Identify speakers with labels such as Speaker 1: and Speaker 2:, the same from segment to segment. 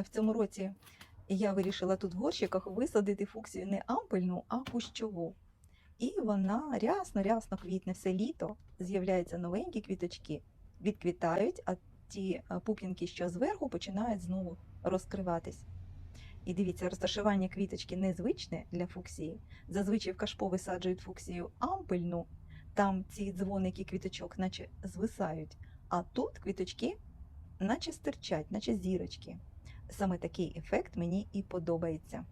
Speaker 1: в цьому році я вирішила тут в горщиках висадити фуксію не ампельну, а кущову. І вона рясно-рясно квітне все літо. З'являються новенькі квіточки, відквітають, а ті е, пуп'янки, що зверху, починають знову розкриватись. І дивіться, розташування квіточки незвичне для фуксії. Зазвичай в кашпо висаджують фуксію ампельну, там ці дзвоники квіточок наче звисають, а тут квіточки наче стирчать, наче зірочки. Саме такий ефект мені і подобається.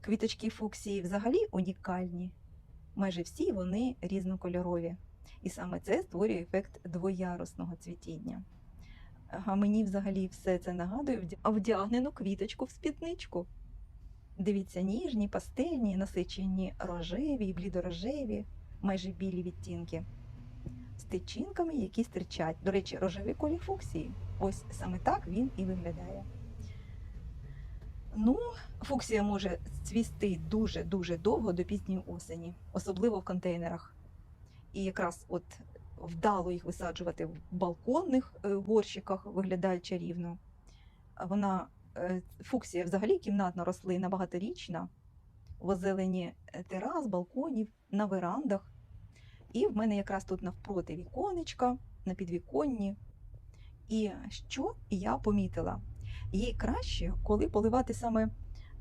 Speaker 1: Квіточки фуксії взагалі унікальні. Майже всі вони різнокольорові. І саме це створює ефект двоярусного цвітіння. А мені взагалі все це нагадує вдягнену квіточку в спідничку. Дивіться, ніжні, пастельні, насичені рожеві блідорожеві, майже білі відтінки. Тичинками, які стирчать. До речі, рожевий колір фуксії. Ось саме так він і виглядає. Ну, фуксія може цвісти дуже-дуже довго до пізньої осені, особливо в контейнерах. І якраз от вдало їх висаджувати в балконних е, горщиках виглядає чарівно. Вона е, фуксія взагалі кімнатна рослина багаторічна, в озелені е, терас, балконів, на верандах. І в мене якраз тут навпроти віконечка, на підвіконні. І що я помітила? Їй краще, коли поливати саме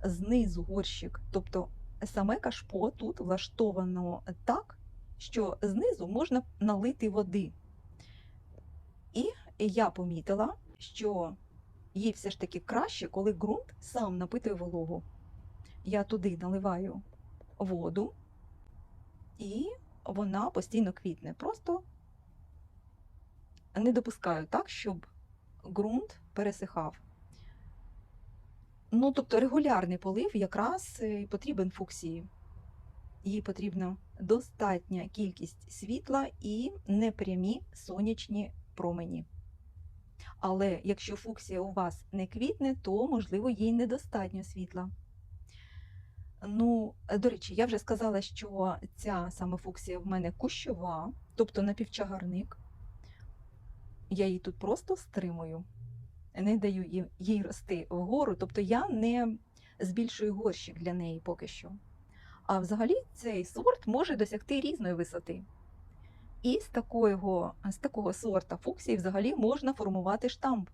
Speaker 1: знизу горщик. Тобто саме кашпо тут влаштовано так, що знизу можна налити води. І я помітила, що їй все ж таки краще, коли ґрунт сам напитує вологу. Я туди наливаю воду, і вона постійно квітне. Просто не допускаю так, щоб ґрунт пересихав. Ну, тобто регулярний полив якраз е, потрібен фуксії. Їй потрібна достатня кількість світла і непрямі сонячні промені. Але якщо фуксія у вас не квітне, то, можливо, їй недостатньо світла. Ну, до речі, я вже сказала, що ця саме фуксія в мене кущова, тобто напівчагарник. Я її тут просто стримую, не даю їй рости вгору, тобто я не збільшую горщик для неї поки що. А взагалі цей сорт може досягти різної висоти. І з такого, з такого сорта фуксії взагалі можна формувати штамп.